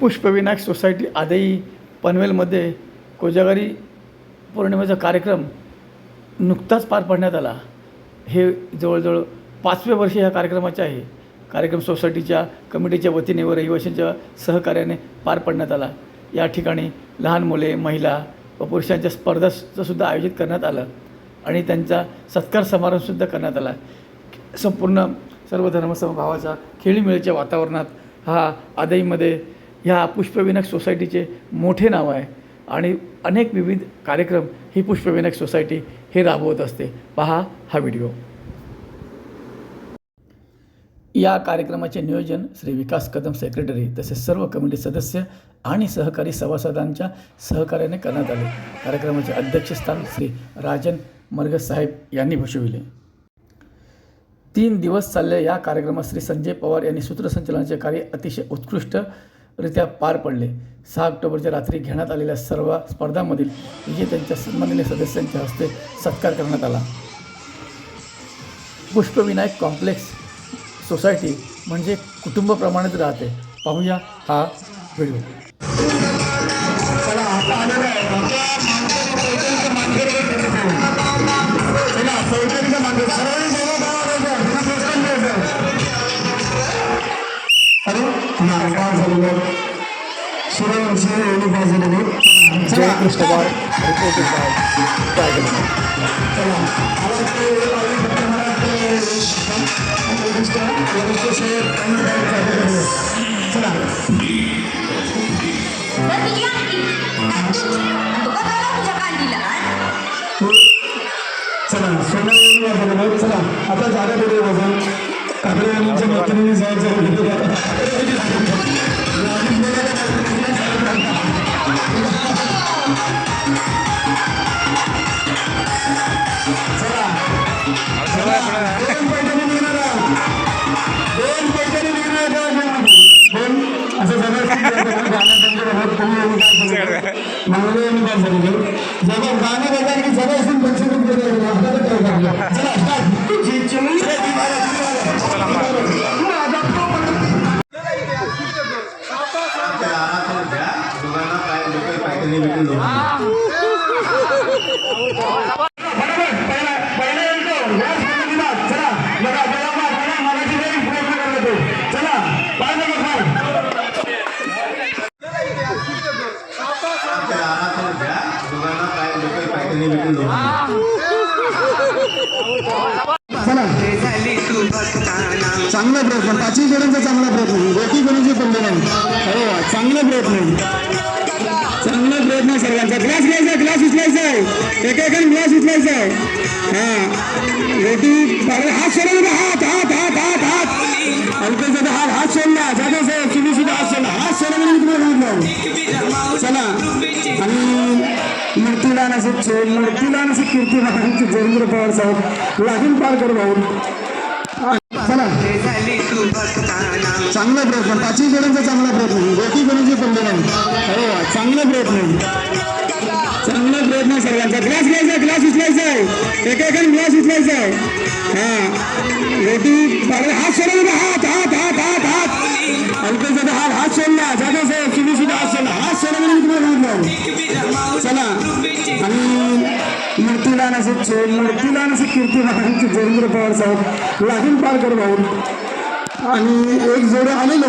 पुष्पविनायक society आदई पनवेलमध्ये कोजागरी पौर्णिमेचा कार्यक्रम नुकताच पार पाडण्यात आला. हे जवळजवळ पाचवे वर्ष ह्या कार्यक्रमाचे आहे. कार्यक्रम सोसायटीच्या कमिटीच्या वतीने व रहिवाशांच्या सहकार्याने पार पाडण्यात आला. या ठिकाणी लहान मुले महिला व पुरुषांच्या स्पर्धाचंसुद्धा आयोजित करण्यात आलं आणि त्यांचा सत्कार समारंभसुद्धा करण्यात आला. संपूर्ण सर्व धर्मसमभावाचा खेळीमेळीच्या वातावरणात हा आदईमध्ये ह्या पुष्पविनायक सोसायटीचे मोठे नाव आहे. आणि अनेक विविध कार्यक्रम ही पुष्पविनायक सोसायटी हे राबवत असते. पहा हा व्हिडिओ. या कार्यक्रमाचे नियोजन श्री विकास कदम सेक्रेटरी तसेच सर्व कमिटी सदस्य आणि सहकारी सभासदांच्या सहकार्याने करण्यात आले. कार्यक्रमाचे अध्यक्षस्थान श्री राजन मर्गसाहेब साहेब यांनी भूषविले. तीन दिवस चाललेल्या या कार्यक्रमात श्री संजय पवार यांनी सूत्रसंचलनाचे कार्य अतिशय उत्कृष्ट रित्या पार पडले. सहा ऑक्टोबरच्या रात्री घेण्यात आलेल्या सर्व स्पर्धांमधील विजेत्यांच्या सन्माननीय सदस्यांच्या हस्ते सत्कार करण्यात आला. पुष्पविनायक कॉम्प्लेक्स सोसायटी म्हणजे कुटुंबप्रमाणेच राहते. पाहूया हा व्हिडिओ. चला सोनावरून वाजवलं चला आता जागा पुढे वजन काकडे यांच्या मैत्रिणी जायचं Não, não, चला चांगला प्रयत्न. पाचवी जणांचा चांगला प्रयत्न. गोटी कोणाची पडले नाही. अरे वा चांगला प्रयत्न. चांगला प्रयत्न सर्वांचा ग्लास घ्यायचा ग्लास उचलायचा आहे. एकेकाने ग्लास उचलायचा आहे. हा. रोटी हात सोडा हात हात हात हात हात. अल्पेश हात हात सोडला जागा असे छे मूर्तीलान असे कीर्तिमानांचे जयेंद्र पवार साहेब लागून पार कर भाऊ. चला. चांगला प्रयत्न. पाचवी जणांचा चांगला प्रयत्न. गोटी कोणाची पडले नाही. अरे वा चांगला प्रयत्न. चांगला प्रयत्न सर्वांचा ग्लास घ्यायचा ग्लास उचलायचा आहे. एकेकाने ग्लास उचलायचा आहे. हा. गोटी हात सोडा हात हात हात हात हात. आणि असे छे मूर्तीलान असे कीर्तिमानांचे जयेंद्र पवार साहेब लागून पारकर भाऊ. आणि एक जोडे आलेलो